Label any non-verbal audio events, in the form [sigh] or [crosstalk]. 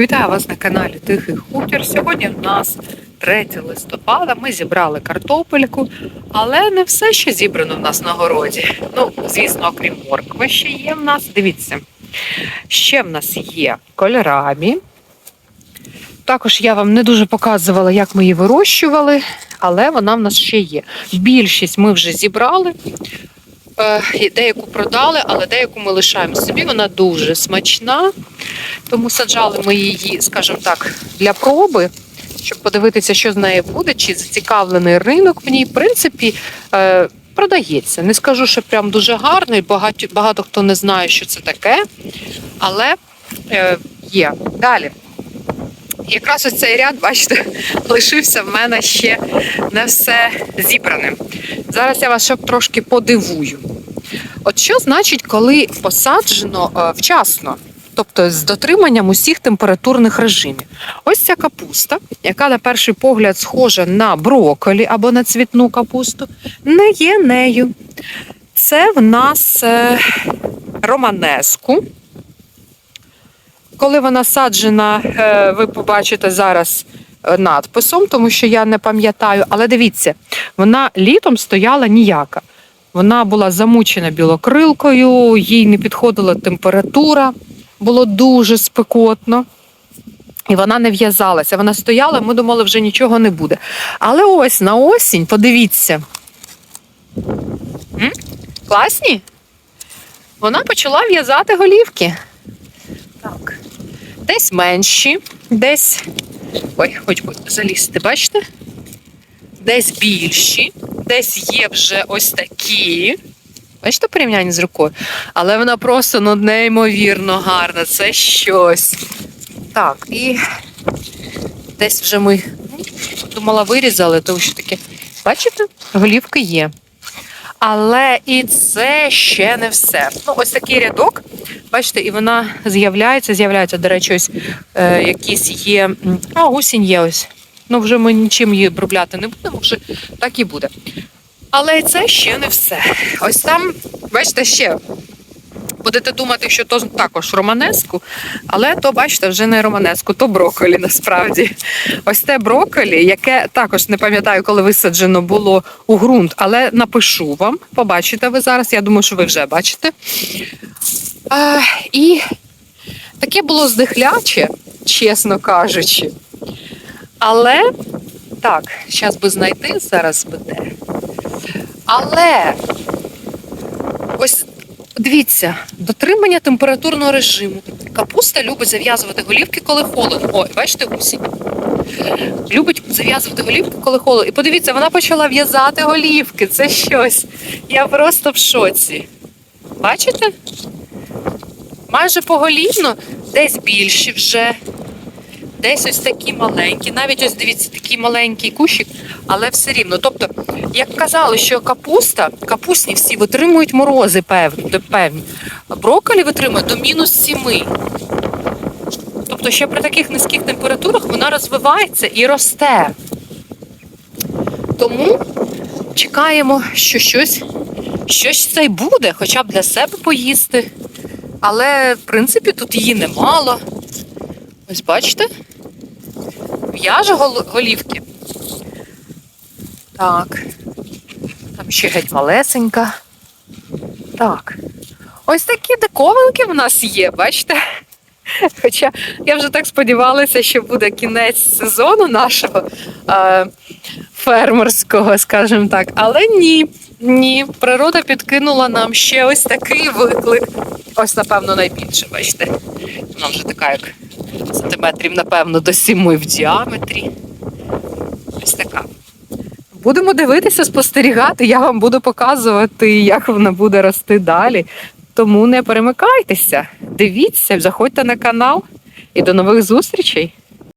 Вітаю вас на каналі Тихий Хутір. Сьогодні в нас 3 листопада. Ми зібрали картопельку, але не все ще зібрано в нас на городі. Ну, звісно, окрім моркви, ще є в нас. Дивіться, ще в нас є кольорамі. Також я вам не дуже показувала, як ми її вирощували, але вона в нас ще є. Більшість ми вже зібрали. Е, Деяку продали, але деяку ми лишаємо собі. Вона дуже смачна. Тому саджали ми її, скажімо так, для проби, щоб подивитися, що з нею буде, чи зацікавлений ринок в ній. В принципі, е, продається. Не скажу, що прям дуже гарний. Багато, багато хто не знає, що це таке, але е, є. Далі. Якраз ось цей ряд, бачите, [laughs] лишився в мене ще не все зібраним. Зараз я вас ще трошки подивую. От що значить, коли посаджено е, вчасно? Тобто з дотриманням усіх температурних режимів. Ось ця капуста, яка на перший погляд схожа на брокколі або на цвітну капусту, не є нею. Це в нас е, романеску. Коли вона саджена, е, ви побачите зараз е, надписом, тому що я не пам'ятаю. Але дивіться, вона літом стояла ніяка. Вона була замучена білокрилкою, їй не підходила температура, було дуже спекотно. І вона не в'язалася. Вона стояла, ми думали, вже нічого не буде. Але ось на осінь, подивіться. М? Класні? Вона почала в'язати голівки. Так. Десь менші, десь. Ой, хоч би залізти, бачите? Десь більші, десь є вже ось такі. Бачите порівняння з рукою? Але вона просто ну, неймовірно гарна. Це щось. Так, і десь вже ми думала, вирізали, тому що таке. Бачите, голівки є. Але і це ще не все. Ну, ось такий рядок, бачите, і вона з'являється, з'являється, до речі, ось е, якісь є. А, гусінь є ось. Ну, вже ми нічим її обробляти не будемо, вже так і буде. Але це ще не все. Ось там, бачите, ще будете думати, що то також романеску, але то, бачите, вже не романеску, то брокколі насправді. Ось те брокколі, яке також не пам'ятаю, коли висаджено було у ґрунт, але напишу вам, побачите ви зараз. Я думаю, що ви вже бачите. А, і таке було здихляче, чесно кажучи. Але так, зараз би знайти, зараз би де. Але ось дивіться, дотримання температурного режиму. Капуста любить зав'язувати голівки, коли холодно. Ой, бачите, гусінь. Любить зав'язувати голівки, коли холодно. І подивіться, вона почала в'язати голівки. Це щось. Я просто в шоці. Бачите? Майже поголівно, десь більші вже. Десь ось такі маленькі, навіть ось дивіться, такий маленький кущик, але все рівно. Тобто, як казали, що капуста, капустні всі витримують морози певні, певні. Брокколі витримує до мінус 7. Тобто, ще при таких низьких температурах вона розвивається і росте. Тому чекаємо, що щось, щось це й буде, хоча б для себе поїсти. Але, в принципі, тут її немало. Ось бачите? Гол- голівки. Так. Там ще геть малесенька. Так. Ось такі диковинки в нас є, бачите? [laughs] Хоча я вже так сподівалася, що буде кінець сезону нашого е, фермерського, скажімо так. Але ні, ні. Природа підкинула нам ще ось такий виклик. Ось, напевно, найбільше, бачите. Вона вже така, як сантиметрів, напевно, до 7 в діаметрі. Ось така. Будемо дивитися, спостерігати. Я вам буду показувати, як вона буде рости далі. Тому не перемикайтеся, дивіться, заходьте на канал і до нових зустрічей.